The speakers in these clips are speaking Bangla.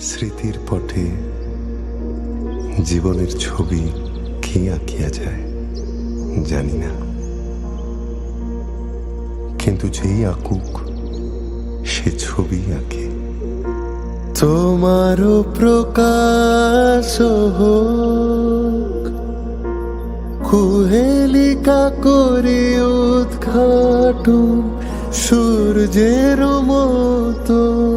স্মৃতির পটে জীবনের ছবি কি আঁকিয়া যায়, জানি না। কিন্তু যেই আঁকুক, সে ছবি আঁকে। তোমারও প্রকাশ হোক, কুহেলিকা করে উদ্ঘাটন সূর্যের মতো।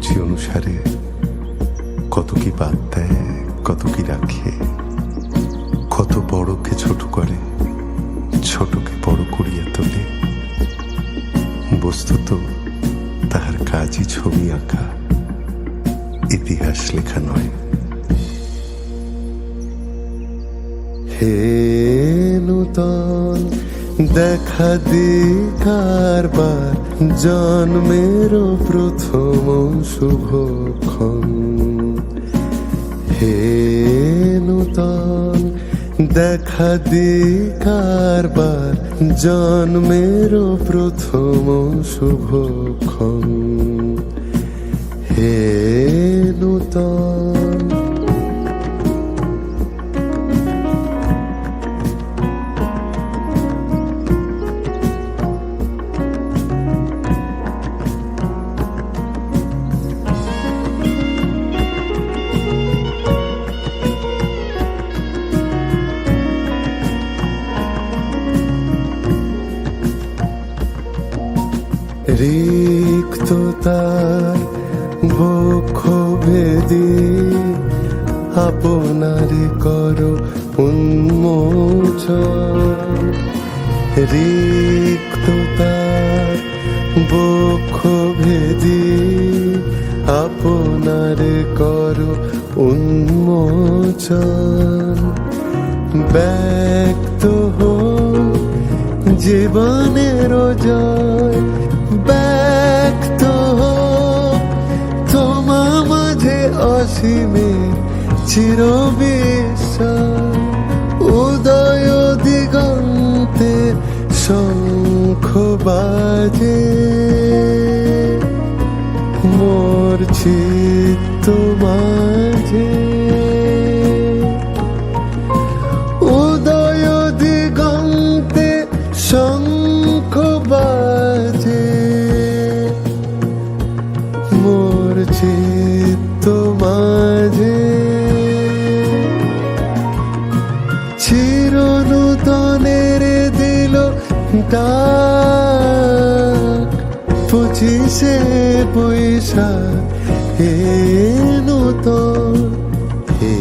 অভিরুচি অনুসারে কত কি বাদ দেয়, কত কি রাখে, কত বড়কে ছোট করে, ছোটকে বড় করিয়া তোলে। বস্তুত তাহার কাজই ছবি আঁকা, ইতিহাস লেখা নয়। হে নূতন, দেখা দি কারবার। জন্মের প্রথম শুভক্ষণ। হে নূতন দেখা দি কারবার জন্মের প্রথম শুভক্ষণ। হে রিক্ততার বক্ষ ভেদি আপনারে করো উন্মোচন। রিক্ততার বক্ষ ভেদি আপনারে করো উন্মোচন। ব্যক্ত হোক জীবনের জয় অসীমে চির উদয় দিগন্তে শঙ্খ বাজে। মোর চিত্ত মাঝে। উদয় দিগন্তে শঙ্খ বাজে। ডাক পঁচিশে বৈশাখ হে নূতন হে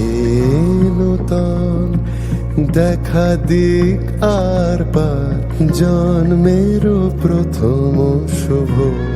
নূতন দেখা দিক আর পার জন্মের প্রথম শুভক্ষণ